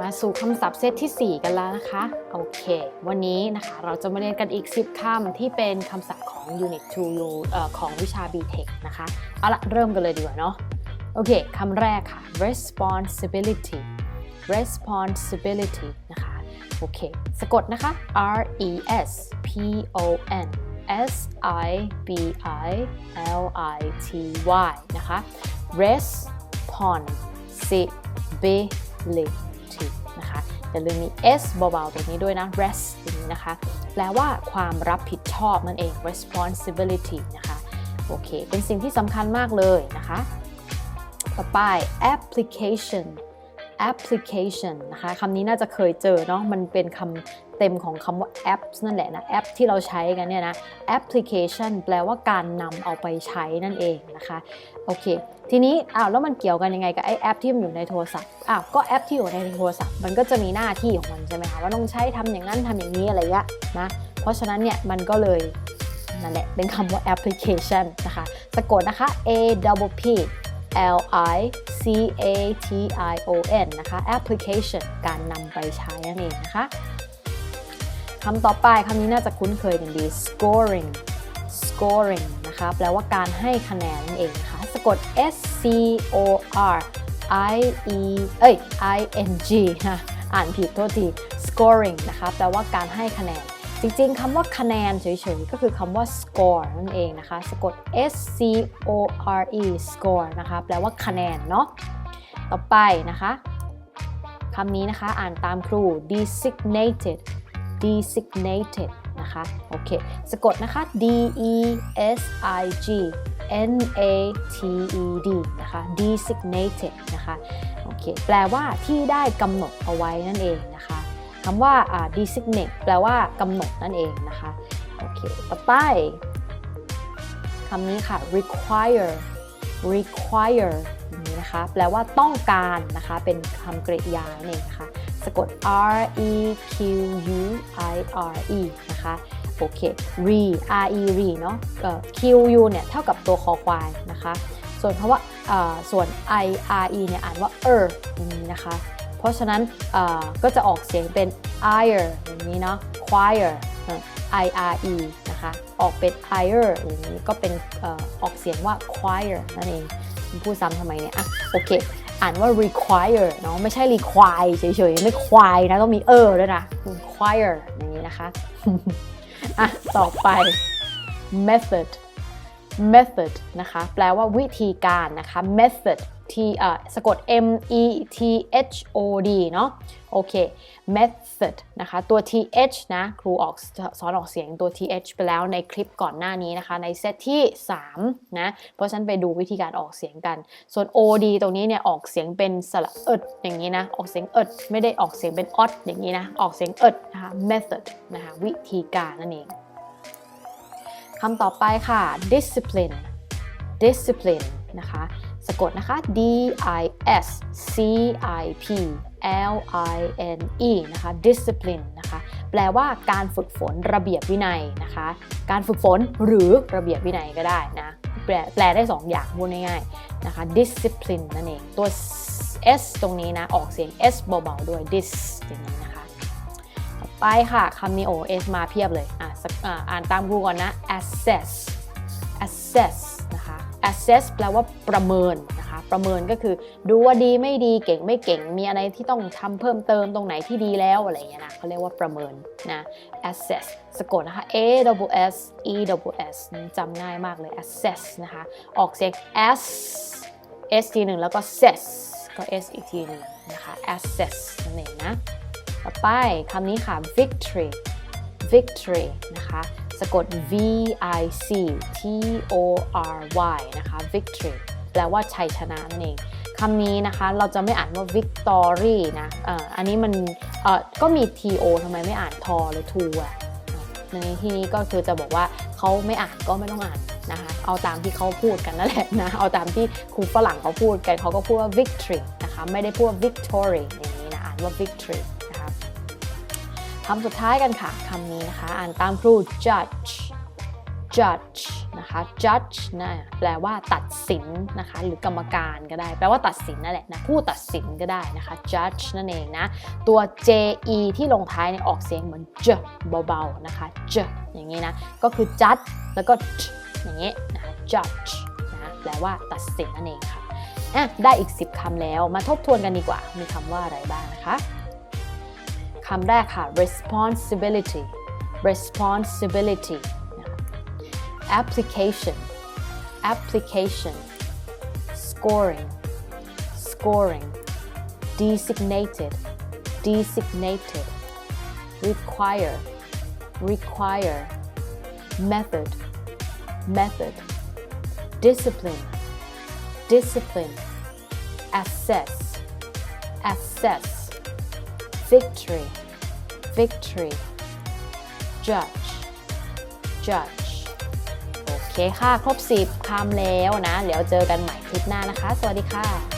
มาสู่คำศัพท์เซตที่ 4 กันแล้วนะคะ โอเค วันนี้นะคะเราจะมาเรียนกันอีก 10คำที่เป็นคำศัพท์ของ Unit 2 U ของวิชา BTech นะคะ เอาละเริ่มกันเลยดีกว่าเนาะ โอเคคำแรกค่ะ responsibility responsibility นะคะ โอเค สะกดนะคะ R E S P O N S I B I L I T Y นะคะ responsibility อย่าลืมมี s เบาๆ ตรงนี้ด้วยนะ rest ตรงนี้นะคะ แปลว่าความรับผิดชอบนั่นเอง responsibility นะคะ โอเค เป็นสิ่งที่สำคัญมากเลยนะคะ ต่อไป application application นะคะคำนี้น่าจะเคยเจอเนาะมันเป็นคำเต็มของคำว่า apps นั่นแหละนะแอปที่เราใช้กันเนี่ยนะ application แปลว่าการนำเอาไปใช้นั่นเองนะคะโอเค ทีนี้อ้าวแล้วมันเกี่ยวกันยังไงกับไอแอปที่มันอยู่ในโทรศัพท์อ้าวก็แอปที่อยู่ในโทรศัพท์ มันก็จะมีหน้าที่ของมันใช่ไหมคะว่าต้องใช้ทำอย่างนั้นทำอย่างนี้อะไรเงี้ยนะเพราะฉะนั้นเนี่ยมันก็เลยนั่นแหละเป็นคำว่า application นะคะสะกดนะคะ a double p L I C A T I O N นะคะ application การนำไปใช้นั่นเองนะคะคำต่อไปคำนี้น่าจะคุ้นเคยกันดี scoring scoring นะคะแปลว่าการให้คะแนนนั่นเองนะคะสะกด S C O R I E เอ้ย I N G นะอ่านผิดโทษที scoring นะคะแปลว่าการให้คะแนน จริงๆคำว่าคะแนนเฉยๆ ก็คือคำว่า score นั่นเองนะคะ สะกด S C O R E score นะคะ แปลว่าคะแนนเนาะ ต่อไปนะคะคำนี้นะคะ อ่านตามครู designated designated นะคะ โอเค สะกดนะคะ D E S I G N A T E D นะคะ designated นะคะ โอเค แปลว่าที่ได้กำหนดเอาไว้นั่นเองนะคะ คำว่า designate แปลว่ากำหนดนั่นเองนะคะ โอเค ต่อไปคำนี้ค่ะ require require นี้นะคะ แปลว่าต้องการนะคะ เป็นคำกริยานั่นเองนะคะ สะกด R E Q U I R E นะคะ โอเค re R E re เนาะ Q U เนี่ย เท่ากับตัวคอควายนะคะ ส่วนคำว่าเอ่อส่วน I R E เนี่ย อ่านว่า er อย่างนี้นะคะ เพราะฉะนั้นก็จะออกเสียงเป็น ire อย่างนี้เนาะ choir I R E นะคะ ออกเป็น ire อย่างนี้ก็เป็นออกเสียงว่า choir นั่นเองพูดซ้ำทำไมเนี่ยอะโอเค อ่านว่า require เนาะไม่ใช่ require เฉยๆ ไม่ควายนะต้องมี er ด้วยนะ require อย่างนี้นะคะ อะ ต่อไป method method นะคะ แปลว่าวิธีการนะคะ method ที่เอ่สะกด M E T H O D เนาะโอเค method นะคะ ตัว th นะ ครูออกสอนออกเสียงตัว th ไปแล้วในคลิปก่อนหน้านี้นะคะ ในเซตที่ 3 นะ เพราะฉะนั้นไปดูวิธีการออกเสียงกัน ส่วน od ตรงนี้เนี่ย ออกเสียงเป็นสระเอิดอย่างนี้นะ ออกเสียงเอิดไม่ได้ออกเสียงเป็นออดอย่างนี้นะ ออกเสียงเอิดนะคะ method นะคะ วิธีการนั่นเองคำต่อไปค่ะ discipline discipline นะคะ สะกดนะคะ D I S C I P L I N E นะคะ discipline นะคะ แปลว่าการฝึกฝนระเบียบวินัยนะคะ การฝึกฝนหรือระเบียบวินัยก็ได้นะแปลแปลได้ 2 อย่างพูดง่ายๆนะคะ discipline นั่นเอง ตัว S ตรงนี้นะ ออกเสียง S เบาๆด้วย dis อย่างนี้นะคะ ต่อไปค่ะคำนี้โอ S มาเพียบเลย อะอ่านตามครูก่อนนะ assess assess assess แปลว่าประเมินนะคะ ประเมินก็คือดูว่าดีไม่ดีเก่งไม่เก่ง มีอะไรที่ต้องทำเพิ่มเติมตรงไหนที่ดีแล้วอะไรอย่างเงี้ยนะเขาเรียกว่าประเมินนะ assess สะกดนะคะ a w s e w s จำง่ายมากเลย assess นะคะ ออกเสียง s s ทีหนึ่งแล้วก็ ses ก็ s อีกทีหนึ่งนะคะ assess นั่นเองนะ ต่อไปคำนี้ค่ะ victory victory นะคะ สะกด V I C T O R Y นะคะ victory แปลว่าชัยชนะนั่นเองคำนี้นะคะเราจะไม่อ่านว่า victory นะเอ่ออันนี้มันเอ่อก็มี T O ทำไมไม่อ่านทอหรือทูอะในที่นี้ก็คือจะบอกว่าเขาไม่อ่านก็ไม่ต้องอ่านนะคะ เอาตามที่เขาพูดกันนั่นแหละนะ เอาตามที่ครูฝรั่งเขาพูดกันเขาก็พูดว่า victory นะคะ ไม่ได้พูดว่า victory อย่างนี้นะ อ่านว่า victory คำสุดท้ายกันค่ะคำนี้นะคะ อ่านตามครู judge judge นะคะ judge นะแปลว่าตัดสินนะคะ หรือกรรมการก็ได้ แปลว่าตัดสินนั่นแหละนะผู้ตัดสินก็ได้นะคะ judge นั่นเองนะ ตัว je ที่ลงท้ายเนี่ยออกเสียงเหมือน j เบาๆนะคะ j อย่างนี้นะ ก็คือ judge แล้วก็ j อย่างนี้นะคะ judge นะแปลว่าตัดสินนั่นเองค่ะอะได้อีก 10คำแล้วมาทบทวนกันดีกว่า มีคำว่าอะไรบ้างนะคะ คำแรกค่ะ responsibility responsibility นะคะ application application scoring scoring designated designated require require method method discipline discipline assess assess Victory victory judge judge โอเคค่ะ ครบ 10คำแล้วนะ เดี๋ยวเจอกันใหม่คลิปหน้านะคะ สวัสดีค่ะ